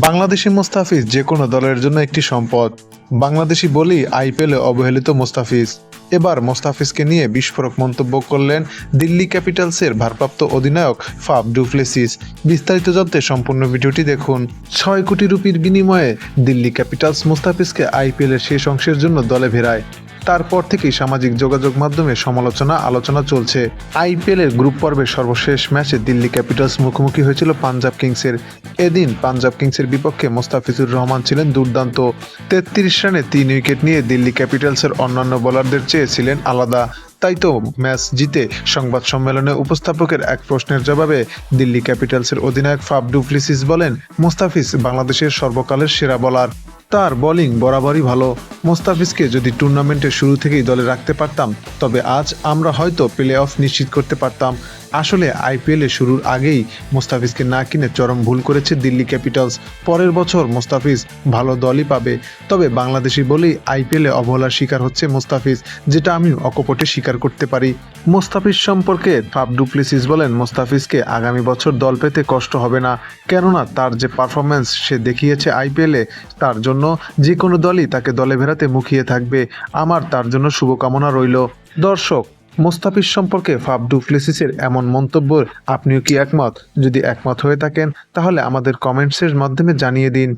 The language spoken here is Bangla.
বাংলাদেশি মোস্তাফিজ যে কোনো দলের জন্য একটি সম্পদ। বাংলাদেশি বলি আইপিএলে অবহেলিত মোস্তাফিজ। এবার মোস্তাফিজকে নিয়ে বিস্ফোরক মন্তব্য করলেন দিল্লি ক্যাপিটালসের ভারপ্রাপ্ত অধিনায়ক ফাব ডুপ্লেসিস বিস্তারিত জানতে সম্পূর্ণ ভিডিওটি দেখুন। ছয় কোটি রুপির বিনিময়ে দিল্লি ক্যাপিটালস মোস্তাফিজকে আইপিএলের শেষ অংশের জন্য দলে ভেড়ায় তারপর থেকেই সামাজিক যোগাযোগ মাধ্যমে সমালোচনা, আলোচনা চলছে। আইপিএলের গ্রুপ পর্বের সর্বশেষ ম্যাচে দিল্লি ক্যাপিটালস মুখোমুখি হয়েছিল পাঞ্জাব কিংসের। এদিন পাঞ্জাব কিংসের বিপক্ষে মোস্তাফিজুর রহমান ছিলেন দুর্দান্ত। তেত্রিশ রানে তিন উইকেট নিয়ে দিল্লি ক্যাপিটালসের অন্যান্য বোলারদের চেয়ে ছিলেন আলাদা। তাই তো ম্যাচ জিতে সংবাদ সম্মেলনে উপস্থাপকের এক প্রশ্নের জবাবে দিল্লি ক্যাপিটালসের অধিনায়ক ফাব ডুপ্লিসিস বলেন, মোস্তাফিজ বাংলাদেশের সর্বকালের সেরা বোলার। তার বোলিং বরাবরই ভালো। মোস্তাফিজকে যদি টুর্নামেন্টের শুরু থেকেই দলে রাখতে পারতাম, তবে আজ আমরা হয়তো প্লে অফ নিশ্চিত করতে পারতাম। আসলে আইপিএলে শুরুর আগেই মোস্তাফিজকে না কিনে চরম ভুল করেছে দিল্লি ক্যাপিটালস। পরের বছর মোস্তাফিজ ভালো দলই পাবে। তবে বাংলাদেশি বলেই আইপিএলে অবহেলার শিকার হচ্ছে মোস্তাফিজ, যেটা আমি অকপটে স্বীকার করতে পারি। মোস্তাফিজ সম্পর্কে ফাব ডুপ্লিসিস বলেন, মোস্তাফিজকে আগামী বছর দল পেতে কষ্ট হবে না, কেননা তার যে পারফরমেন্স সে দেখিয়েছে আইপিএলে, তার জন্য যে কোনো দলই তাকে দলে ভেড়াতে মুখিয়ে থাকবে। আমার তার জন্য শুভকামনা রইল। দর্শক মোস্তাফিজ সম্পর্কে ফাব ডু ফ্লেসিসের এমন মন্তব্য আপনিও কি একমত? যদি একমত হয়ে থাকেন, তাহলে আমাদের কমেন্টসের মাধ্যমে জানিয়ে দিন।